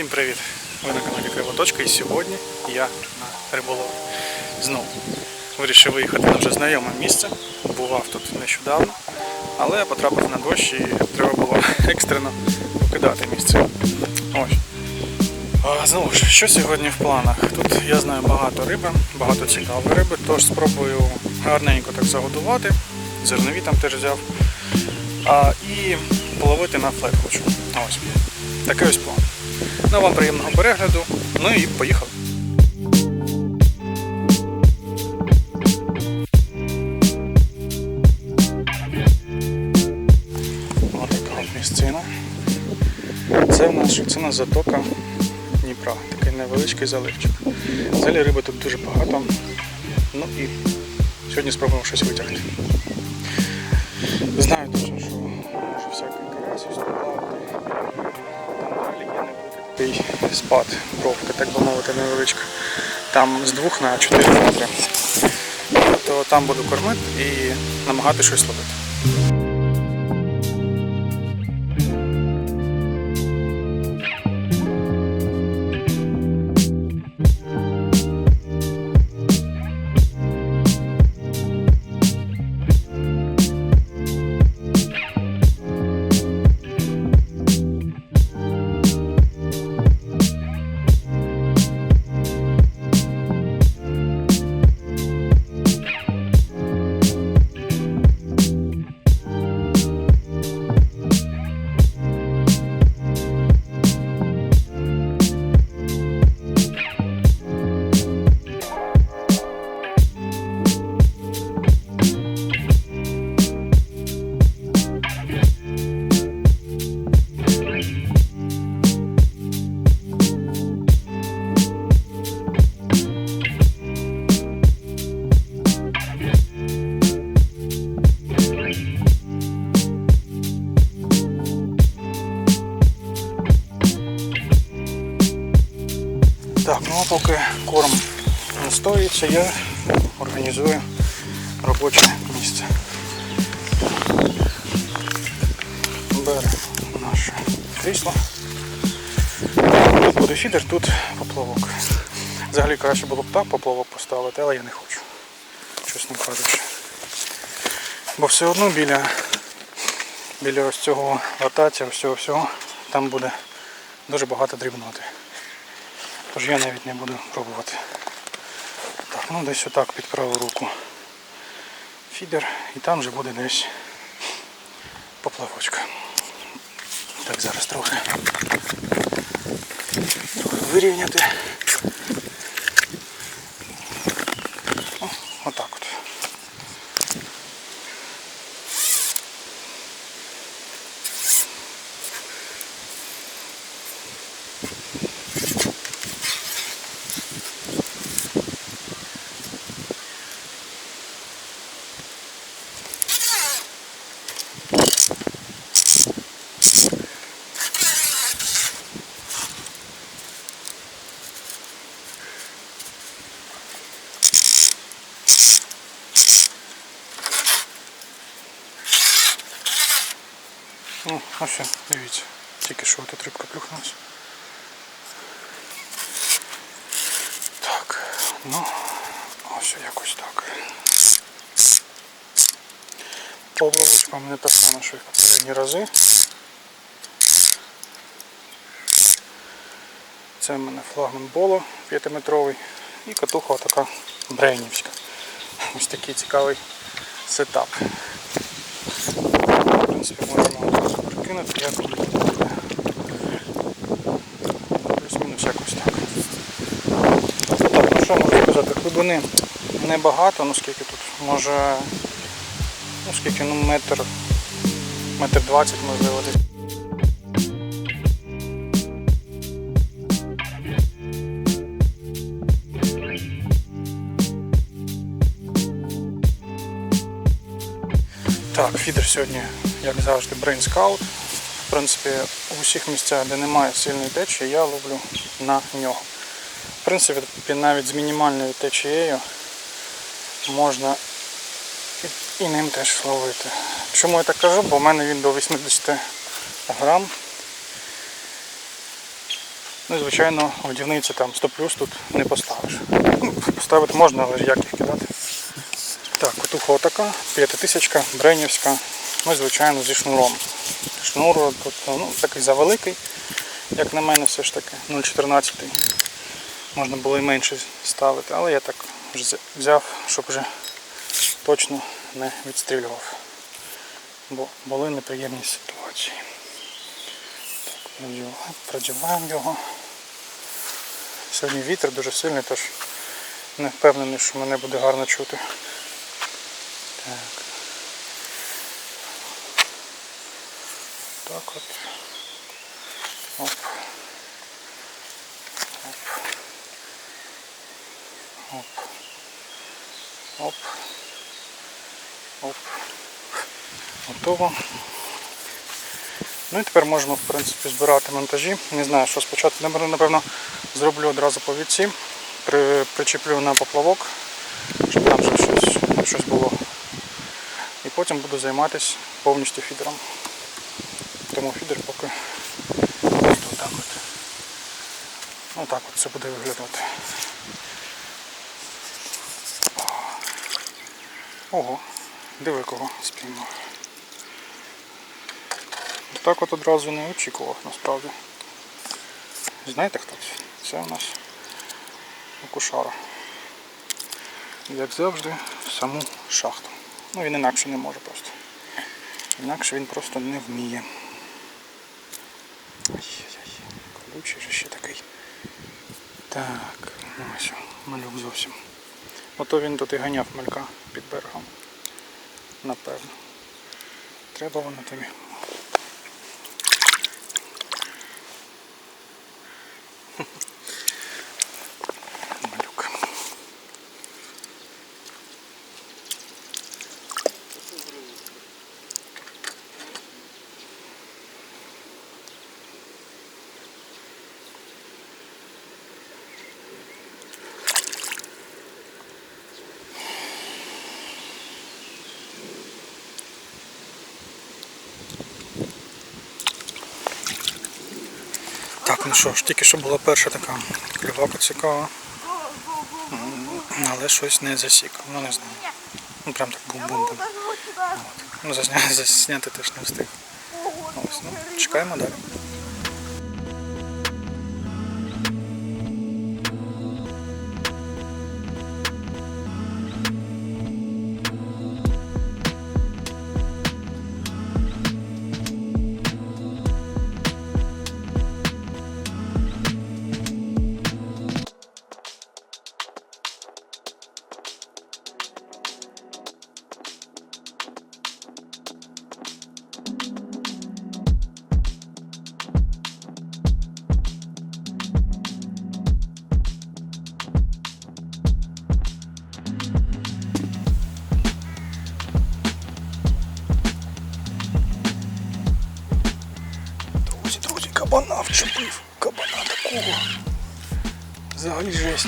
Всім привіт! Ви на каналі Кривоточка і сьогодні я на риболові. Знову вирішив виїхати на вже знайоме місце. Бував тут нещодавно, але я потрапив на дощ і треба було екстрено покидати місце. Ось. А, знову ж, що сьогодні в планах? Тут я знаю багато риби, багато цікавої риби, тож спробую гарненько так загодувати. Зернові там теж взяв. А, і половити на флет хочу. Ось. Такий ось план. Ну, вам приємного перегляду. Ну і поїхали. Ось така от місцина. Це в нас шицина затока Дніпра. Такий невеличкий заливчик. Взагалі риби тут дуже багато. Ну і сьогодні спробуємо щось витягти. Знаю точно, такий спад, бровка, так би мовити, невеличка. Там з 2 на 4 метри. То там буду кормити і намагати щось ловити. Настоїться, я організую робоче місце. Беремо наше крісло. Тут буде фідер, тут поплавок. Взагалі краще було б так поплавок поставити, але я не хочу. Чесно кажучи. Бо все одно біля, біля ось цього латація, ось цього всього, там буде дуже багато дрібноти. Тож я навіть не буду пробувати. Ну десь отак під праву руку фідер і там вже буде десь поплавочка. Так, зараз трохи вирівняти. О, отак от. Ну, ось, все, дивіться, тільки що тут рибка плюхнулася. Так, ну, ось якось так. Поплавочка у мене та сама, що і в попередні рази. Це в мене флагман Боло 5-метровий і катуха така брейнівська. Ось такий цікавий сетап. В принципі, можемо прикинути, як. Плюс-мінус якось так. Так, ну що можу сказати, глибини небагато, ну скільки тут, може, ну скільки, ну метр, метр двадцять можливо десь. Так, фідер сьогодні, як завжди, Brain Scout. В принципі, у всіх місцях, де немає сильної течії, я ловлю на нього. В принципі, навіть з мінімальною течією можна і, ним теж ловити. Чому я так кажу? Бо в мене він до 80 грам. Ну і звичайно, годівниці там 100 плюс тут не поставиш. Ну, Поставити можна, але як їх кидати. Так, отуха отака, п'ятитисячка, бренівська, ну і звичайно зі шнуром. Шнур тобто, ну, такий завеликий, як на мене, все ж таки 0,14. Можна було і менше ставити, але я так вже взяв, щоб вже точно не відстрілював. Бо були неприємні ситуації. Так, продіваємо- його. Сьогодні вітер дуже сильний, тож не впевнений, що мене буде гарно чути. Так. Так от. Оп. Оп. Оп. Оп. Готово. Ну і тепер можемо в принципі збирати монтажі. Не знаю, що спочатку Напевно, зроблю одразу повідці, при, причеплю на поплавок, щоб там вже щось, щось було. І потім буду займатися повністю фідером. Тому фідер поки отак от. Ну так от це буде виглядати. Ого, диви кого спіймав. Так от одразу не очікував насправді. Знаєте хто це? Це у нас кушара. Як завжди, в саму шахту. Ну він інакше не може просто. Інакше він просто не вміє. Ай-яй-яй, колючий же ще такий. Так, ну ось, малюк зовсім. Ото він тут і ганяв малька під берегом. Напевно. Треба воно тобі. Малюк. Ну що ж, тільки що була перша така клювака цікава. Але щось не засік. Ну не знаю. Ну прям так бум-бум-бум. Ну засняти теж не встиг. Ось, ну, чекаємо далі. Вчепив. Кабана такого. Взагалі жесть.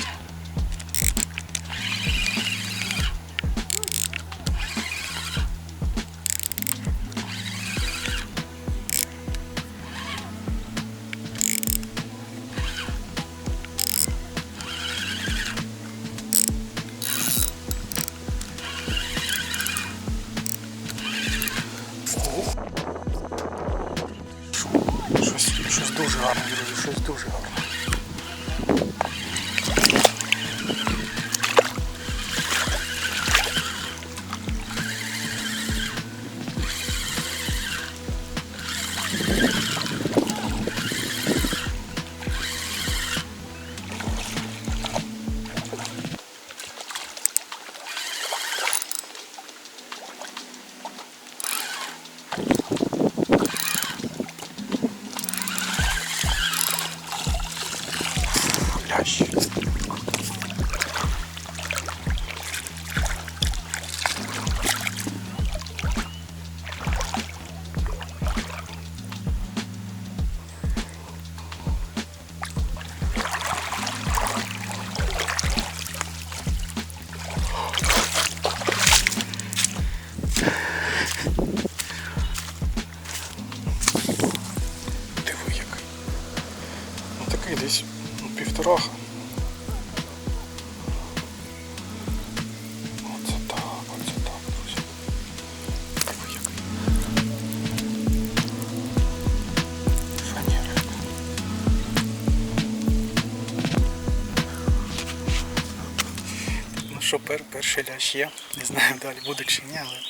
Ну що, пер, перший лящ є. Не знаю далі буде чи ні, але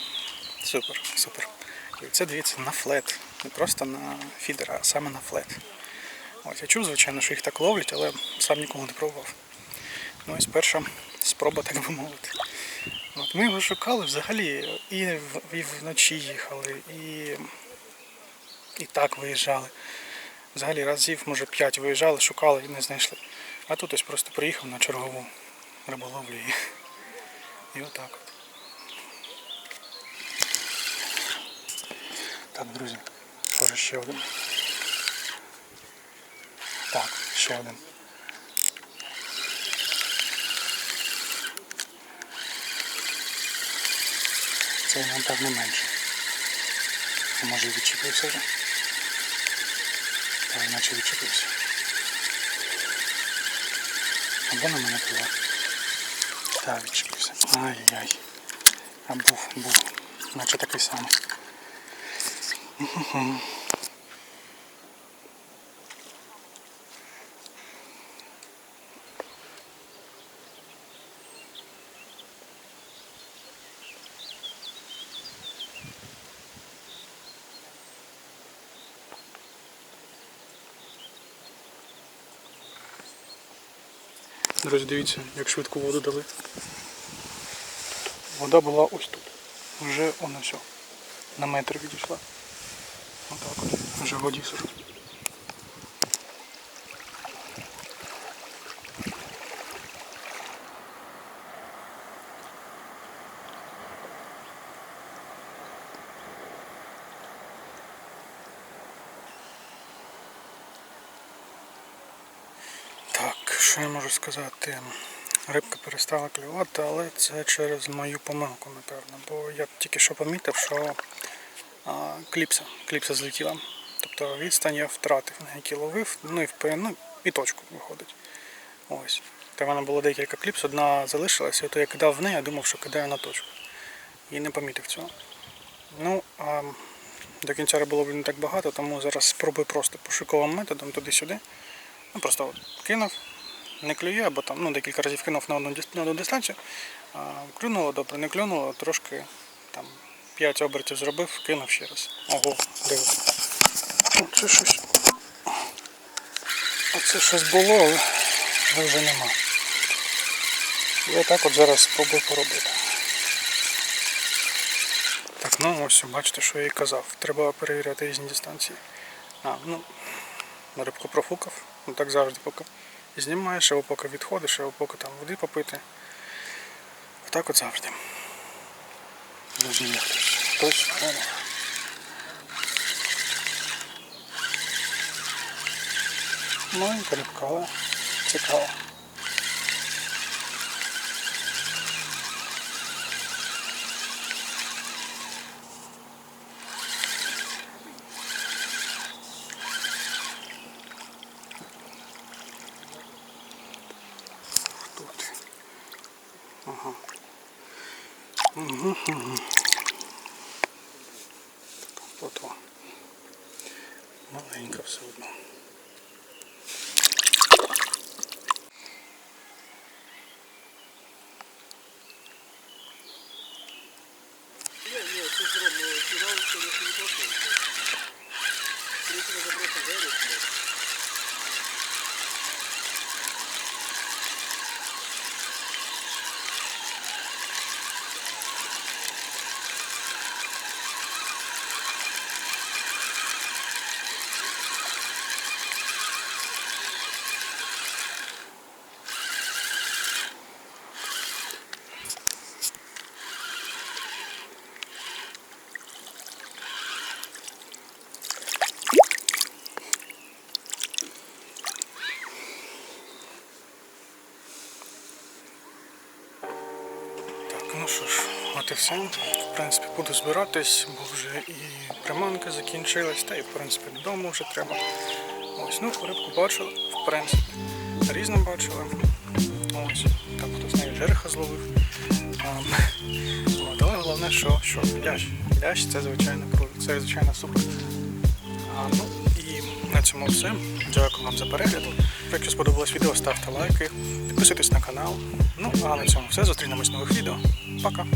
супер, супер. І це дивіться на флет. Не просто на фідер, а саме на флет. Ось я чув, звичайно, що їх так ловлять, але сам ніколи не пробував. Ну ось перша спроба, так би мовити. От ми його шукали взагалі і, і вночі їхали, і, і так виїжджали. Взагалі разів, може, п'ять виїжджали, шукали і не знайшли. А тут ось просто приїхав на чергову риболовлю і, і отак от. Так, друзі, схоже ще один. Так, ще один. Цей нам так не менше. А може і відчепився вже? Так, наче відчепився. Або на мене пливе. А Так, відчепився. Ай-яй. А був, був. Наче такий самий. Друзі, дивіться, як швидко воду дали. Вода була ось тут. Вже воно все. На метр відійшла. Отак от. Вже воді сижу. Так, що я можу сказати? Рибка перестала клювати, але це через мою помилку, напевно. Бо я тільки що помітив, що а, кліпса, кліпса злетіла. Тобто відстань я втратив, на який ловив, ну і впевнений, ну, і точку виходить. Ось. Та в мене було декілька кліпс, одна залишилася, і то я кидав в неї, я думав, що кидаю на точку. І не помітив цього. Ну, а до кінця риболовлі не так багато, тому зараз спробую просто пошуковим методом туди-сюди. Ну, просто от кинув, не клює, або там ну, декілька разів кинув на одну, на одну дистанцію. Клюнуло добре, не клюнуло, трошки там 5 обертів зробив, кинув ще раз. Ого, диви. Ну, Це щось. Оце щось було, але, вже нема. І отак от зараз спробую поробити. Так, ну ось бачите, що я і казав. Треба перевіряти різні дистанції. А, ну, рибку профукав, ну так завжди, поки знімаєш, або поки відходиш, або поки там води попити. Отак от завжди. Дуже. Маленька рибка, але цікаво. Хто ти? Ага. Угу, угу. От о. Маленька все одно. Так, ну що ж, все. В принципі, буду збиратись, бо вже і приманка закінчилась, та і в принципі додому вже треба. Ось, ну, рибку бачили, в принципі. Різно бачили. Ось, так хтось навіть жереха зловив. Але головне, що, що лящ. Лящ це звичайно це звичайно супер. А, ну і на цьому все. Дякую вам за перегляд. Якщо сподобалось відео, ставте лайки, підписуйтесь на канал. Ну а на цьому все. Зустрінемось в нових відео. Пока!